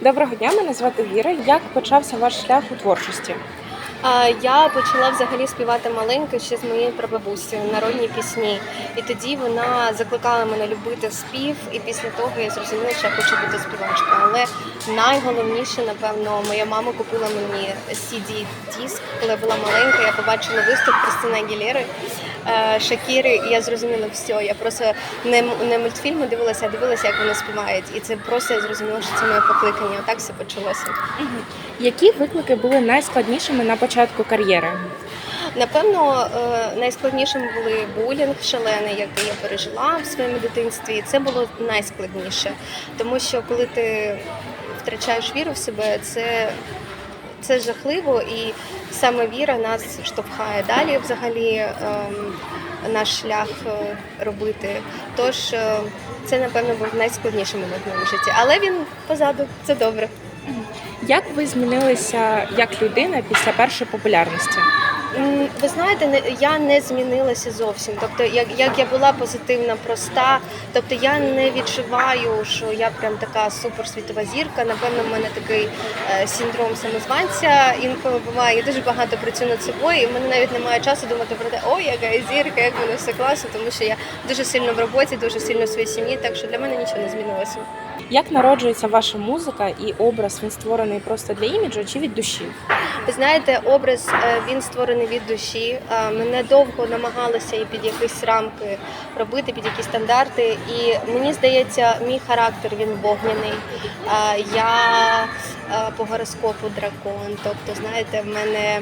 Доброго дня, мене звати Віра. Як почався ваш шлях у творчості? Я почала взагалі співати маленька ще з моєю прабабусею народні пісні. І тоді вона закликала мене любити спів. І після того я зрозуміла, що я хочу бути співачкою. Але найголовніше, напевно, моя мама купила мені CD-диск, коли я була маленька. Я побачила виступ Кристини Агілєри, Шакіри, і я зрозуміла все. Я просто не, не мультфільми дивилася, а дивилася, як вони співають. І це просто я зрозуміла, що це моє покликання. Отак все почалося. Які виклики були найскладнішими на початку кар'єри? Напевно, е, найскладнішими були булінг шалений, який я пережила в своєму дитинстві. І це було найскладніше, тому що коли ти втрачаєш віру в себе, це, це жахливо, і саме віра нас штовхає далі взагалі ем, наш шлях е, робити. Тож е, це, напевно, був найскладніший момент в моєму житті. Але він позаду, це добре. Як ви змінилися як людина після першої популярності? Ви знаєте, я не змінилася зовсім. Тобто, як, як я була позитивна, проста, тобто я не відчуваю, що я прям така суперсвітова зірка. Напевно, в мене такий е, синдром самозванця інколи буває. Я дуже багато працюю над собою, і в мене навіть немає часу думати про те, ой, яка я зірка, як в мене все класно, тому що я дуже сильно в роботі, дуже сильно в своїй сім'ї, так що для мене нічого не змінилося. Як народжується ваша музика і образ він створений просто для іміджу чи від душі? Ви знаєте, образ е, він створений від душі. Е, Мене довго намагалися і під якісь рамки робити, під якісь стандарти. І мені здається, мій характер він вогняний. Е, Я по гороскопу дракон. Тобто, знаєте, в мене.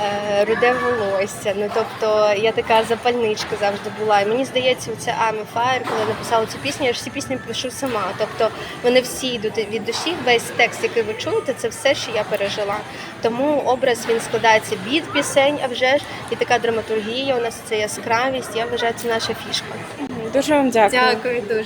Е, Руде волосся, ну тобто я така запальничка завжди була. І мені здається, це a Fire, коли я написала цю пісню, я ж всі пісні пишу сама. Тобто вони всі йдуть від душі. Весь текст, який ви чуєте, це все, що я пережила. Тому образ він складається від пісень, а вже ж і така драматургія. У нас це яскравість. Я вважаю, це наша фішка. Дуже вам дякую. дуже.